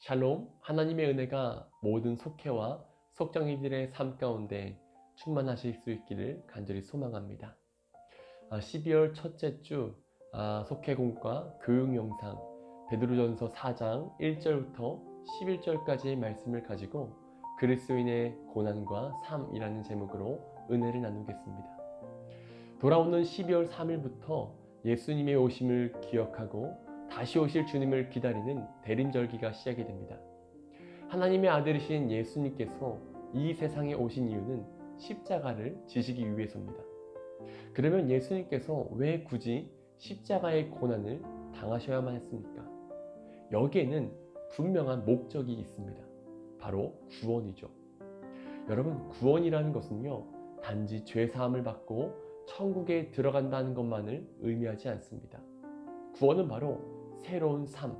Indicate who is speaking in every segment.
Speaker 1: 샬롬, 하나님의 은혜가 모든 속회와 속정이들의 삶 가운데 충만하실 수 있기를 간절히 소망합니다. 12월 첫째 주 아, 속회 공과 교육 영상 베드로전서 4장 1절부터 11절까지의 말씀을 가지고 그리스도인의 고난과 삶이라는 제목으로 은혜를 나누겠습니다. 돌아오는 12월 3일부터 예수님의 오심을 기억하고 다시 오실 주님을 기다리는 대림절기가 시작이 됩니다. 하나님의 아들이신 예수님께서 이 세상에 오신 이유는 십자가를 지시기 위해서입니다. 그러면 예수님께서 왜 굳이 십자가의 고난을 당하셔야만 했습니까? 여기에는 분명한 목적이 있습니다. 바로 구원이죠. 여러분, 구원이라는 것은요, 단지 죄사함을 받고 천국에 들어간다는 것만을 의미하지 않습니다. 구원은 바로 새로운 삶,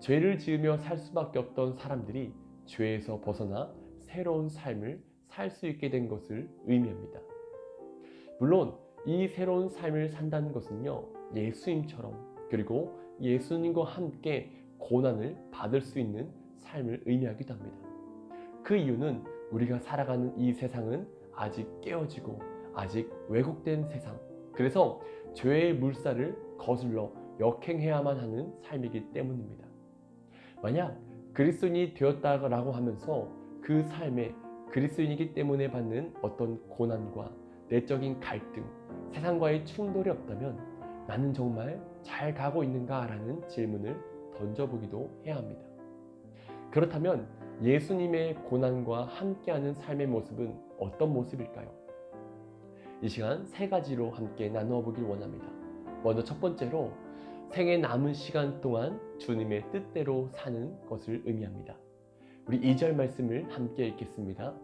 Speaker 1: 죄를 지으며 살 수밖에 없던 사람들이 죄에서 벗어나 새로운 삶을 살 수 있게 된 것을 의미합니다. 물론 이 새로운 삶을 산다는 것은요, 예수님처럼 그리고 예수님과 함께 고난을 받을 수 있는 삶을 의미하기도 합니다. 그 이유는 우리가 살아가는 이 세상은 아직 깨어지고 아직 왜곡된 세상. 그래서 죄의 물살을 거슬러 역행해야만 하는 삶이기 때문입니다. 만약 그리스도인이 되었다라고 하면서 그 삶에 그리스도인이기 때문에 받는 어떤 고난과 내적인 갈등, 세상과의 충돌이 없다면 나는 정말 잘 가고 있는가라는 질문을 던져보기도 해야 합니다. 그렇다면 예수님의 고난과 함께하는 삶의 모습은 어떤 모습일까요? 이 시간 세 가지로 함께 나누어 보길 원합니다. 먼저 첫 번째로 생애 남은 시간 동안 주님의 뜻대로 사는 것을 의미합니다. 우리 2절 말씀을 함께 읽겠습니다.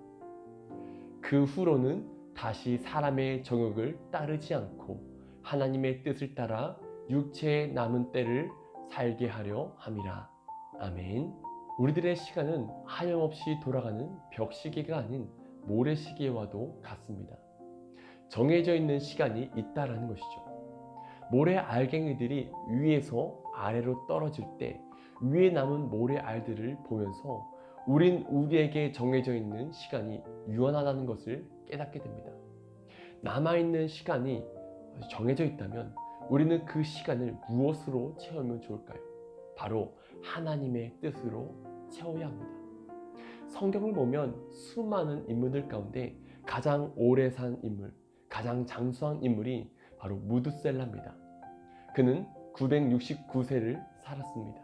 Speaker 1: 그 후로는 다시 사람의 정욕을 따르지 않고 하나님의 뜻을 따라 육체의 남은 때를 살게 하려 함이라. 아멘. 우리들의 시간은 하염없이 돌아가는 벽시계가 아닌 모래시계와도 같습니다. 정해져 있는 시간이 있다라는 것이죠. 모래 알갱이들이 위에서 아래로 떨어질 때 위에 남은 모래 알들을 보면서 우린 우리에게 정해져 있는 시간이 유한하다는 것을 깨닫게 됩니다. 남아있는 시간이 정해져 있다면 우리는 그 시간을 무엇으로 채우면 좋을까요? 바로 하나님의 뜻으로 채워야 합니다. 성경을 보면 수많은 인물들 가운데 가장 오래 산 인물, 가장 장수한 인물이 바로 무드셀라입니다. 그는 969세를 살았습니다.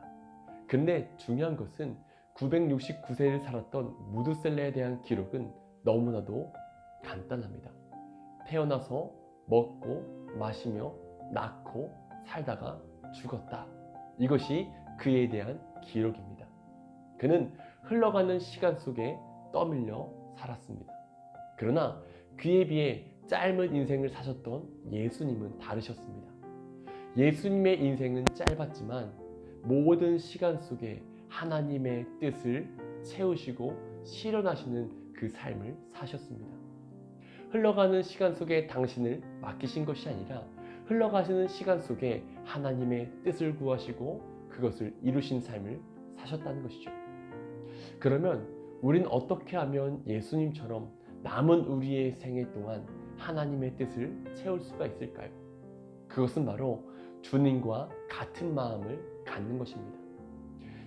Speaker 1: 근데 중요한 것은 969세를 살았던 무드셀라에 대한 기록은 너무나도 간단합니다. 태어나서 먹고 마시며 낳고 살다가 죽었다. 이것이 그에 대한 기록입니다. 그는 흘러가는 시간 속에 떠밀려 살았습니다. 그러나 그에 비해 짧은 인생을 사셨던 예수님은 다르셨습니다. 예수님의 인생은 짧았지만 모든 시간 속에 하나님의 뜻을 채우시고 실현하시는 그 삶을 사셨습니다. 흘러가는 시간 속에 당신을 맡기신 것이 아니라 흘러가시는 시간 속에 하나님의 뜻을 구하시고 그것을 이루신 삶을 사셨다는 것이죠. 그러면 우린 어떻게 하면 예수님처럼 남은 우리의 생애 동안 하나님의 뜻을 채울 수가 있을까요? 그것은 바로 주님과 같은 마음을 갖는 것입니다.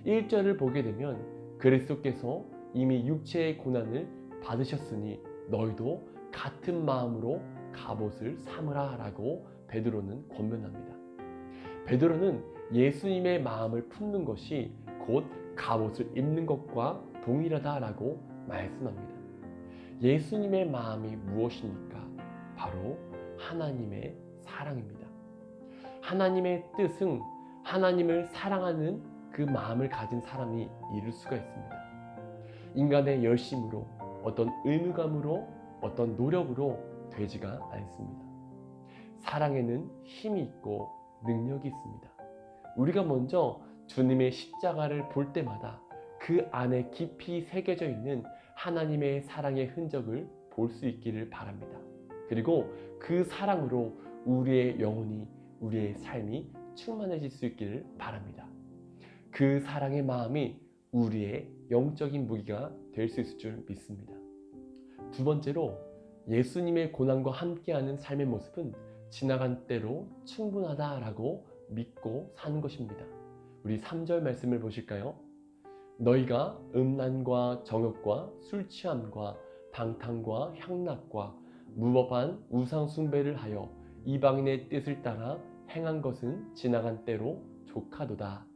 Speaker 1: 1절을 보게 되면 그리스도께서 이미 육체의 고난을 받으셨으니 너희도 같은 마음으로 갑옷을 삼으라 라고 베드로는 권면합니다. 베드로는 예수님의 마음을 품는 것이 곧 갑옷을 입는 것과 동일하다라고 말씀합니다. 예수님의 마음이 무엇입니까? 바로 하나님의 사랑입니다. 하나님의 뜻은 하나님을 사랑하는 그 마음을 가진 사람이 이룰 수가 있습니다. 인간의 열심으로 어떤 의무감으로 어떤 노력으로 되지가 않습니다. 사랑에는 힘이 있고 능력이 있습니다. 우리가 먼저 주님의 십자가를 볼 때마다 그 안에 깊이 새겨져 있는 하나님의 사랑의 흔적을 볼 수 있기를 바랍니다. 그리고 그 사랑으로 우리의 영혼이, 우리의 삶이 충만해질 수 있기를 바랍니다. 그 사랑의 마음이 우리의 영적인 무기가 될 수 있을 줄 믿습니다. 두 번째로 예수님의 고난과 함께하는 삶의 모습은 지나간 때로 충분하다라고 믿고 사는 것입니다. 우리 3절 말씀을 보실까요? 너희가 음란과 정욕과 술 취함과 방탕과 향락과 무법한 우상 숭배를 하여 이방인의 뜻을 따라 행한 것은 지나간 때로 조카도다.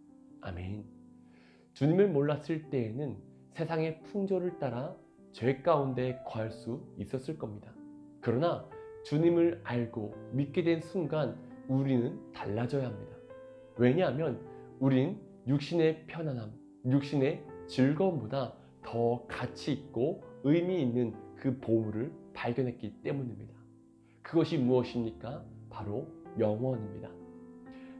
Speaker 1: 아멘. 주님을 몰랐을 때에는 세상의 풍조를 따라 죄 가운데 거할 수 있었을 겁니다. 그러나 주님을 알고 믿게 된 순간 우리는 달라져야 합니다. 왜냐하면 우린 육신의 편안함, 육신의 즐거움보다 더 가치 있고 의미 있는 그 보물을 발견했기 때문입니다. 그것이 무엇입니까? 바로 영원입니다.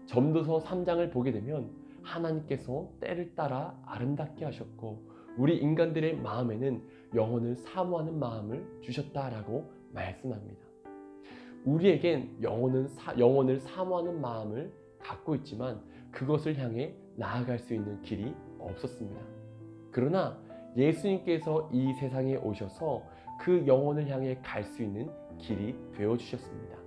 Speaker 1: 점도서 3장을 보게 되면 하나님께서 때를 따라 아름답게 하셨고 우리 인간들의 마음에는 영혼을 사모하는 마음을 주셨다라고 말씀합니다. 우리에겐 영혼은 사, 영혼을 사모하는 마음을 갖고 있지만 그것을 향해 나아갈 수 있는 길이 없었습니다. 그러나 예수님께서 이 세상에 오셔서 그 영혼을 향해 갈 수 있는 길이 되어 주셨습니다.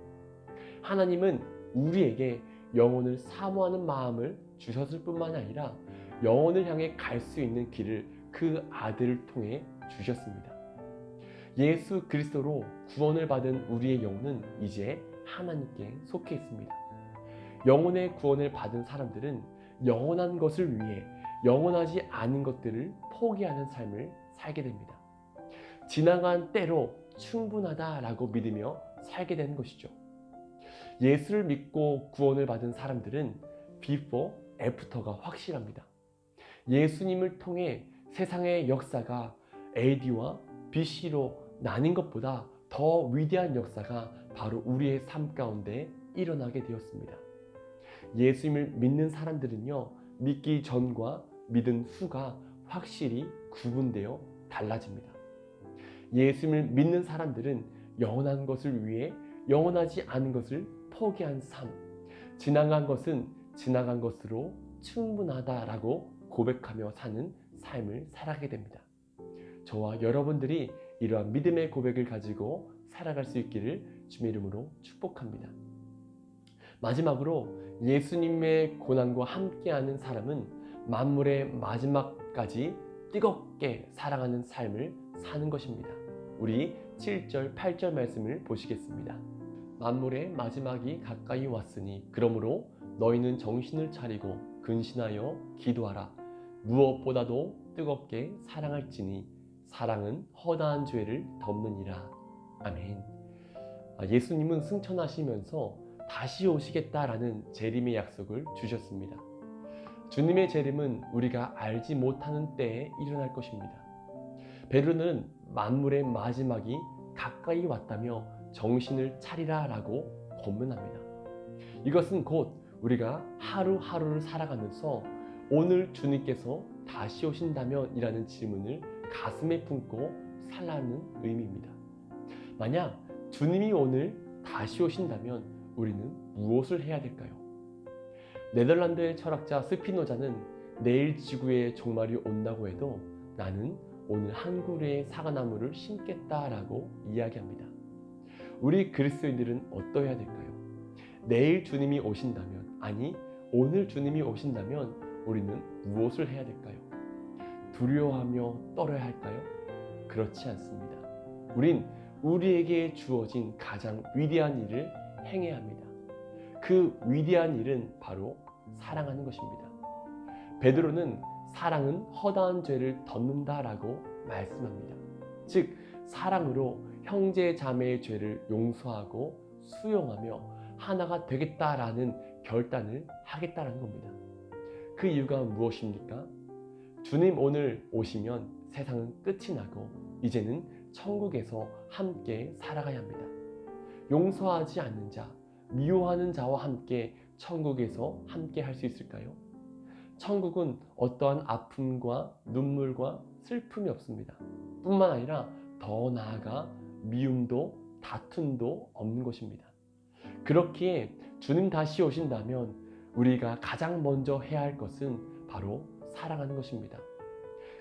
Speaker 1: 하나님은 우리에게 영혼을 사모하는 마음을 주셨을 뿐만 아니라 영혼을 향해 갈 수 있는 길을 그 아들을 통해 주셨습니다. 예수 그리스도로 구원을 받은 우리의 영혼은 이제 하나님께 속해 있습니다. 영혼의 구원을 받은 사람들은 영원한 것을 위해 영원하지 않은 것들을 포기하는 삶을 살게 됩니다. 지나간 때로 충분하다라고 믿으며 살게 되는 것이죠. 예수를 믿고 구원을 받은 사람들은 before, after가 확실합니다. 예수님을 통해 세상의 역사가 AD와 BC로 나뉜 것보다 더 위대한 역사가 바로 우리의 삶 가운데 일어나게 되었습니다. 예수님을 믿는 사람들은요, 믿기 전과 믿은 후가 확실히 구분되어 달라집니다. 예수님을 믿는 사람들은 영원한 것을 위해 영원하지 않은 것을 포기한 삶, 지나간 것은 지나간 것으로 충분하다라고 고백하며 사는 삶을 살아가게 됩니다. 저와 여러분들이 이러한 믿음의 고백을 가지고 살아갈 수 있기를 주의 이름으로 축복합니다. 마지막으로 예수님의 고난과 함께하는 사람은 만물의 마지막까지 뜨겁게 사랑하는 삶을 사는 것입니다. 우리 7절, 8절 말씀을 보시겠습니다. 만물의 마지막이 가까이 왔으니 그러므로 너희는 정신을 차리고 근신하여 기도하라. 무엇보다도 뜨겁게 사랑할지니 사랑은 허다한 죄를 덮느니라. 아멘. 예수님은 승천하시면서 다시 오시겠다라는 재림의 약속을 주셨습니다. 주님의 재림은 우리가 알지 못하는 때에 일어날 것입니다. 베드로는 만물의 마지막이 가까이 왔다며 정신을 차리라 라고 권면합니다. 이것은 곧 우리가 하루하루를 살아가면서 오늘 주님께서 다시 오신다면 이라는 질문을 가슴에 품고 살라는 의미입니다. 만약 주님이 오늘 다시 오신다면 우리는 무엇을 해야 될까요? 네덜란드의 철학자 스피노자는 내일 지구에 종말이 온다고 해도 나는 오늘 한 그루의 사과나무를 심겠다라고 이야기합니다. 우리 그리스도인들은 어떠해야 될까요? 내일 주님이 오신다면, 아니, 오늘 주님이 오신다면 우리는 무엇을 해야 될까요? 두려워하며 떨어야 할까요? 그렇지 않습니다. 우린 우리에게 주어진 가장 위대한 일을 행해야 합니다. 그 위대한 일은 바로 사랑하는 것입니다. 베드로는 사랑은 허다한 죄를 덮는다라고 말씀합니다. 즉 사랑으로 형제 자매의 죄를 용서하고 수용하며 하나가 되겠다라는 결단을 하겠다라는 겁니다. 그 이유가 무엇입니까? 주님 오늘 오시면 세상은 끝이 나고 이제는 천국에서 함께 살아가야 합니다. 용서하지 않는 자, 미워하는 자와 함께 천국에서 함께 할 수 있을까요? 천국은 어떠한 아픔과 눈물과 슬픔이 없습니다. 뿐만 아니라 더 나아가 미움도 다툼도 없는 것입니다. 그렇기에 주님 다시 오신다면 우리가 가장 먼저 해야 할 것은 바로 사랑하는 것입니다.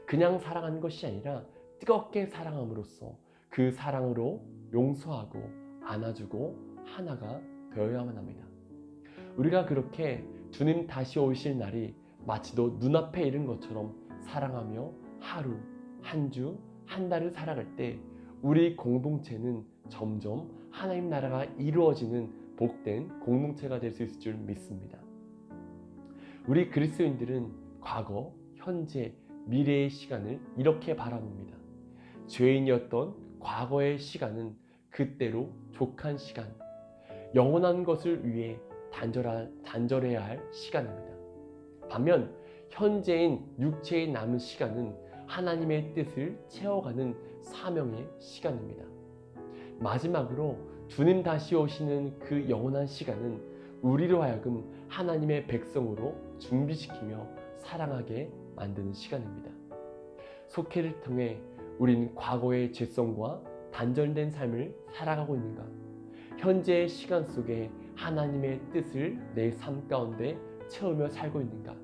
Speaker 1: 그냥 사랑하는 것이 아니라 뜨겁게 사랑함으로써 그 사랑으로 용서하고 안아주고 하나가 되어야만 합니다. 우리가 그렇게 주님 다시 오실 날이 마치도 눈앞에 이른 것처럼 사랑하며 하루, 한 주, 한 달을 살아갈 때 우리 공동체는 점점 하나님 나라가 이루어지는 복된 공동체가 될 수 있을 줄 믿습니다. 우리 그리스도인들은 과거, 현재, 미래의 시간을 이렇게 바라봅니다. 죄인이었던 과거의 시간은 그때로 족한 시간, 영원한 것을 위해 단절할, 단절해야 할 시간입니다. 반면 현재인 육체의 남은 시간은 하나님의 뜻을 채워가는 사명의 시간입니다. 마지막으로 주님 다시 오시는 그 영원한 시간은 우리로 하여금 하나님의 백성으로 준비시키며 사랑하게 만드는 시간입니다. 속회를 통해 우리는 과거의 죄성과 단절된 삶을 살아가고 있는가? 현재의 시간 속에 하나님의 뜻을 내 삶 가운데 채우며 살고 있는가?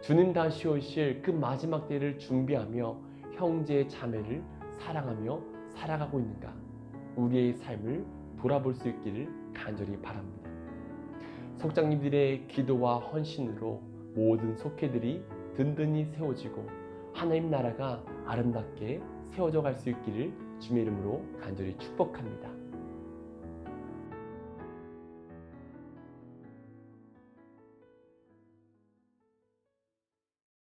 Speaker 1: 주님 다시 오실 그 마지막 때를 준비하며 형제 자매를 사랑하며 살아가고 있는가? 우리의 삶을 돌아볼 수 있기를 간절히 바랍니다. 속장님들의 기도와 헌신으로 모든 속회들이 든든히 세워지고 하나님 나라가 아름답게 세워져 갈 수 있기를 주의 이름으로 간절히 축복합니다.